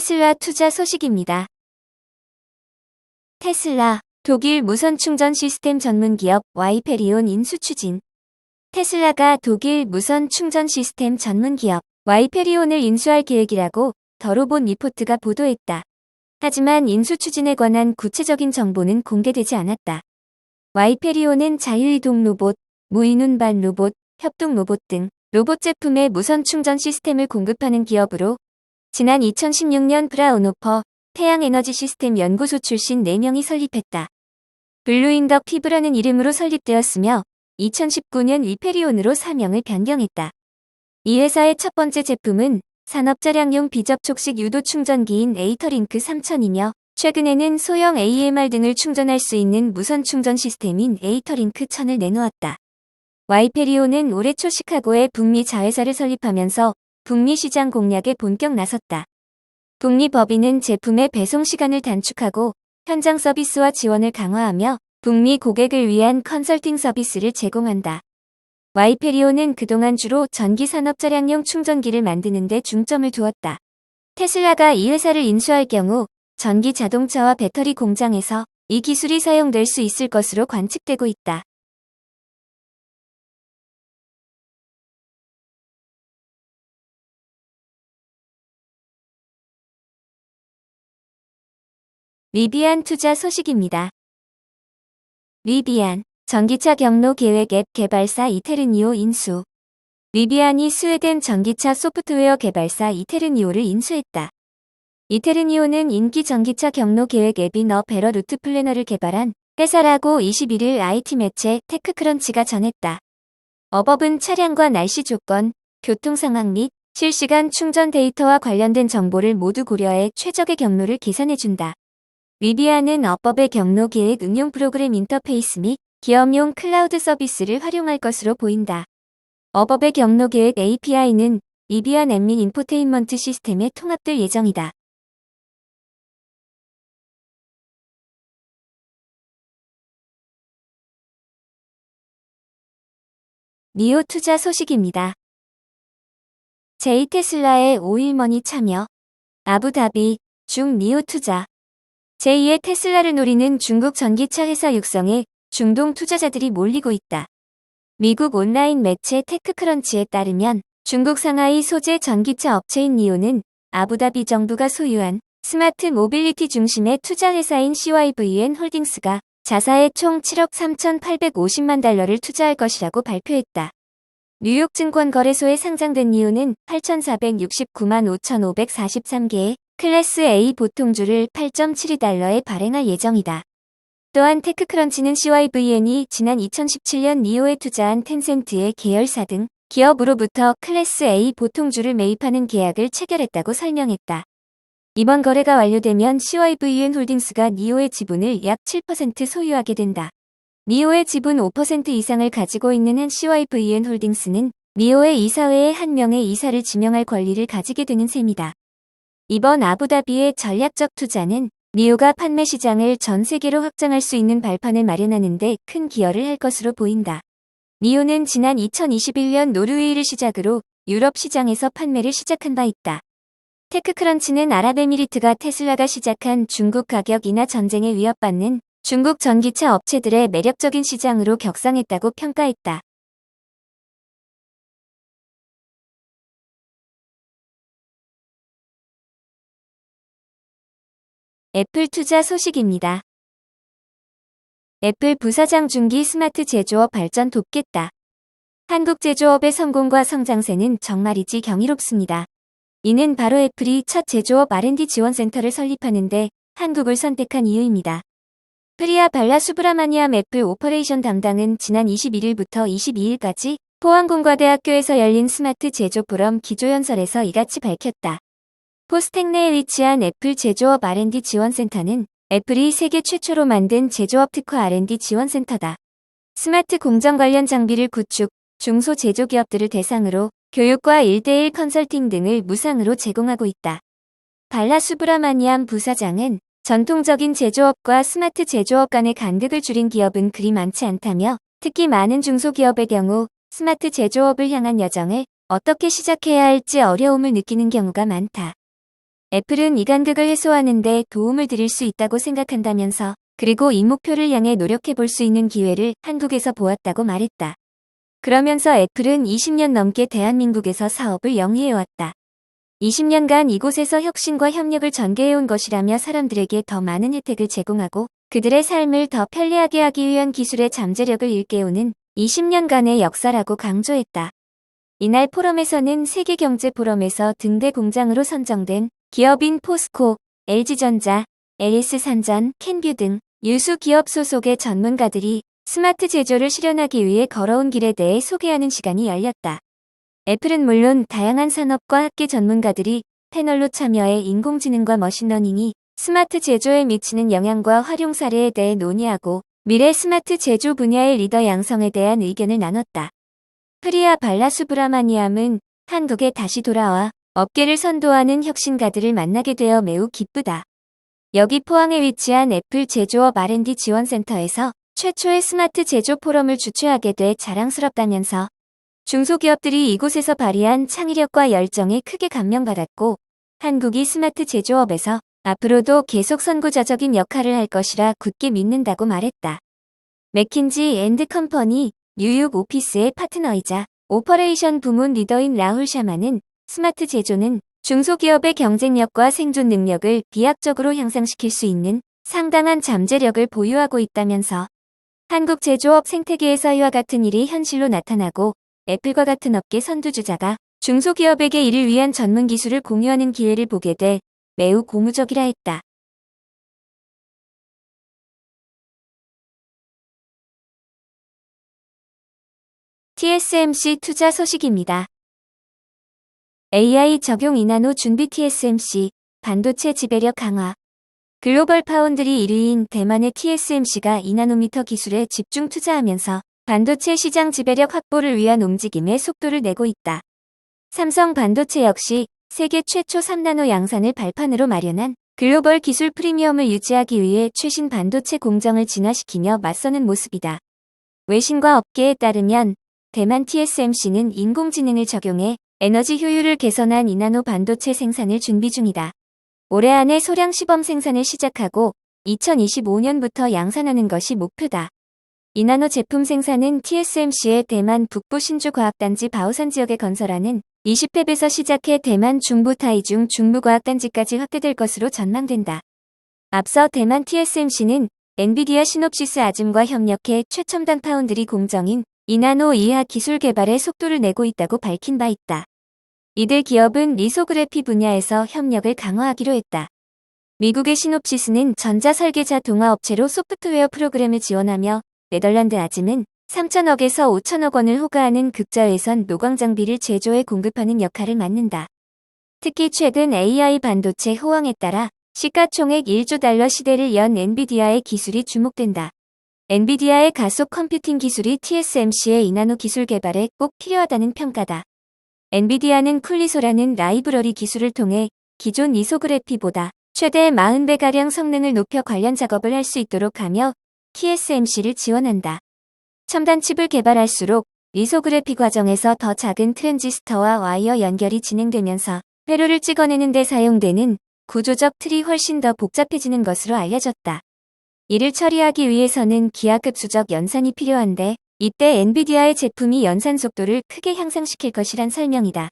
테슬라 투자 소식입니다. 테슬라, 독일 무선 충전 시스템 전문 기업 와이페리온 인수 추진. 테슬라가 독일 무선 충전 시스템 전문 기업 와이페리온을 인수할 계획이라고 더로본 리포트가 보도했다. 하지만 인수 추진에 관한 구체적인 정보는 공개되지 않았다. 와이페리온은 자유이동 로봇, 무인 운반 로봇, 협동 로봇 등 로봇 제품의 무선 충전 시스템을 공급하는 기업으로 지난 2016년 브라운오퍼 태양에너지 시스템 연구소 출신 4명이 설립했다. 블루인더 피브라는 이름으로 설립되었으며 2019년 위페리온으로 사명을 변경했다. 이 회사의 첫 번째 제품은 산업차량용 비접촉식 유도 충전기인 에이터링크 3000이며 최근에는 소형 AMR 등을 충전할 수 있는 무선 충전 시스템인 에이터링크 1000을 내놓았다. 와이페리온은 올해 초 시카고에 북미 자회사를 설립하면서 북미 시장 공략에 본격 나섰다. 북미 법인은 제품의 배송 시간을 단축하고 현장 서비스와 지원을 강화하며 북미 고객을 위한 컨설팅 서비스를 제공한다. 와이페리온은 그동안 주로 전기 산업 차량용 충전기를 만드는 데 중점을 두었다. 테슬라가 이 회사를 인수할 경우 전기 자동차와 배터리 공장에서 이 기술이 사용될 수 있을 것으로 관측되고 있다. 리비안 투자 소식입니다. 리비안 전기차 경로 계획 앱 개발사 이테르니오 인수 리비안이 스웨덴 전기차 소프트웨어 개발사 이테르니오를 인수했다. 이테르니오는 인기 전기차 경로 계획 앱인 어 베러 루트 플래너를 개발한 회사라고 21일 IT 매체 테크크런치가 전했다. 어법은 차량과 날씨 조건, 교통 상황 및 실시간 충전 데이터와 관련된 정보를 모두 고려해 최적의 경로를 계산해준다. 리비아는 어법의 경로 계획 응용 프로그램 인터페이스 및 기업용 클라우드 서비스를 활용할 것으로 보인다. 어법의 경로 계획 API는 리비안 엠민 인포테인먼트 시스템에 통합될 예정이다. 니오 투자 소식입니다. 제이 테슬라의 오일머니 참여 아부다비 중 니오 투자 제2의 테슬라를 노리는 중국 전기차 회사 육성에 중동 투자자들이 몰리고 있다. 미국 온라인 매체 테크크런치에 따르면 중국 상하이 소재 전기차 업체인 니오는 아부다비 정부가 소유한 스마트 모빌리티 중심의 투자 회사인 CYVN 홀딩스가 자사에 총 7억 3,850만 달러를 투자할 것이라고 발표했다. 뉴욕 증권거래소에 상장된 니오는 8,469만 5,543개의 클래스 A 보통주를 8.72달러에 발행할 예정이다. 또한 테크크런치는 CYVN이 지난 2017년 니오에 투자한 텐센트의 계열사 등 기업으로부터 클래스 A 보통주를 매입하는 계약을 체결했다고 설명했다. 이번 거래가 완료되면 CYVN 홀딩스가 니오의 지분을 약 7% 소유하게 된다. 니오의 지분 5% 이상을 가지고 있는 한 CYVN 홀딩스는 니오의 이사회에 한 명의 이사를 지명할 권리를 가지게 되는 셈이다. 이번 아부다비의 전략적 투자는 니오가 판매 시장을 전 세계로 확장할 수 있는 발판을 마련하는 데 큰 기여를 할 것으로 보인다. 니오는 지난 2021년 노르웨이를 시작으로 유럽 시장에서 판매를 시작한 바 있다. 테크크런치는 아랍에미리트가 테슬라가 시작한 중국 가격 인하 전쟁에 위협받는 중국 전기차 업체들의 매력적인 시장으로 격상했다고 평가했다. 애플 투자 소식입니다. 애플 부사장 중기 스마트 제조업 발전 돕겠다. 한국 제조업의 성공과 성장세는 정말이지 경이롭습니다. 이는 바로 애플이 첫 제조업 R&D 지원센터를 설립하는데 한국을 선택한 이유입니다. 프리아 발라 수브라마니암 애플 오퍼레이션 담당은 지난 21일부터 22일까지 포항공과대학교에서 열린 스마트 제조 포럼 기조연설에서 이같이 밝혔다. 포스텍네에 위치한 애플 제조업 R&D 지원센터는 애플이 세계 최초로 만든 제조업 특화 R&D 지원센터다. 스마트 공정 관련 장비를 구축, 중소 제조기업들을 대상으로 교육과 1대1 컨설팅 등을 무상으로 제공하고 있다. 발라수브라마니암 부사장은 전통적인 제조업과 스마트 제조업 간의 간극을 줄인 기업은 그리 많지 않다며 특히 많은 중소기업의 경우 스마트 제조업을 향한 여정을 어떻게 시작해야 할지 어려움을 느끼는 경우가 많다. 애플은 이 간극을 해소하는 데 도움을 드릴 수 있다고 생각한다면서 그리고 이 목표를 향해 노력해 볼 수 있는 기회를 한국에서 보았다고 말했다. 그러면서 애플은 20년 넘게 대한민국에서 사업을 영위해왔다. 20년간 이곳에서 혁신과 협력을 전개해온 것이라며 사람들에게 더 많은 혜택을 제공하고 그들의 삶을 더 편리하게 하기 위한 기술의 잠재력을 일깨우는 20년간의 역사라고 강조했다. 이날 포럼에서는 세계경제포럼에서 등대 공장으로 선정된 기업인 포스코, LG전자, 앨리스산전, 캔뷰 등 유수 기업 소속의 전문가들이 스마트 제조를 실현하기 위해 걸어온 길에 대해 소개하는 시간이 열렸다. 애플은 물론 다양한 산업과 학계 전문가들이 패널로 참여해 인공지능과 머신러닝이 스마트 제조에 미치는 영향과 활용 사례에 대해 논의하고 미래 스마트 제조 분야의 리더 양성에 대한 의견을 나눴다. 프리아 발라수브라마니암은 한국에 다시 돌아와 업계를 선도하는 혁신가들을 만나게 되어 매우 기쁘다. 여기 포항에 위치한 애플 제조업 R&D 지원센터에서 최초의 스마트 제조 포럼을 주최하게 돼 자랑스럽다면서 중소기업들이 이곳에서 발휘한 창의력과 열정에 크게 감명받았고 한국이 스마트 제조업에서 앞으로도 계속 선구자적인 역할을 할 것이라 굳게 믿는다고 말했다. 맥킨지 앤드 컴퍼니 뉴욕 오피스의 파트너이자 오퍼레이션 부문 리더인 라훌 샤마는 스마트 제조는 중소기업의 경쟁력과 생존 능력을 비약적으로 향상시킬 수 있는 상당한 잠재력을 보유하고 있다면서 한국 제조업 생태계에서 이와 같은 일이 현실로 나타나고 애플과 같은 업계 선두주자가 중소기업에게 이를 위한 전문 기술을 공유하는 기회를 보게 돼 매우 고무적이라 했다. TSMC 투자 소식입니다. AI 적용 이나노 준비 TSMC 반도체 지배력 강화 글로벌 파운드리 1위인 대만의 TSMC가 2나노미터 기술에 집중 투자하면서 반도체 시장 지배력 확보를 위한 움직임에 속도를 내고 있다. 삼성 반도체 역시 세계 최초 3나노 양산을 발판으로 마련한 글로벌 기술 프리미엄을 유지하기 위해 최신 반도체 공정을 진화시키며 맞서는 모습이다. 외신과 업계에 따르면 대만 TSMC는 인공지능을 적용해 에너지 효율을 개선한 2나노 반도체 생산을 준비 중이다. 올해 안에 소량 시범 생산을 시작하고 2025년부터 양산하는 것이 목표다. 이나노 제품 생산은 TSMC의 대만 북부 신주 과학단지 바오산 지역에 건설하는 20햅에서 시작해 대만 중부 타이중 중부 과학단지까지 확대될 것으로 전망된다. 앞서 대만 TSMC는 엔비디아 시놉시스 아즘과 협력해 최첨단 파운드리 공정인 이나노 이하 기술 개발에 속도를 내고 있다고 밝힌 바 있다. 이들 기업은 리소그래피 분야에서 협력을 강화하기로 했다. 미국의 시놉시스는 전자설계자 동화업체로 소프트웨어 프로그램을 지원하며 네덜란드 아즘은 3천억에서 5천억 원을 호가하는 극자외선 노광 장비를 제조해 공급하는 역할을 맡는다. 특히 최근 AI 반도체 호황에 따라 시가총액 1조 달러 시대를 연 엔비디아의 기술이 주목된다. 엔비디아의 가속 컴퓨팅 기술이 TSMC의 이나노 기술 개발에 꼭 필요하다는 평가다. 엔비디아는 쿨리소라는 라이브러리 기술을 통해 기존 리소그래피보다 최대 40배가량 성능을 높여 관련 작업을 할 수 있도록 하며 TSMC를 지원한다. 첨단 칩을 개발할수록 리소그래피 과정에서 더 작은 트랜지스터와 와이어 연결이 진행되면서 회로를 찍어내는 데 사용되는 구조적 틀이 훨씬 더 복잡해지는 것으로 알려졌다. 이를 처리하기 위해서는 기하급수적 연산이 필요한데 이때 엔비디아의 제품이 연산 속도를 크게 향상시킬 것이란 설명이다.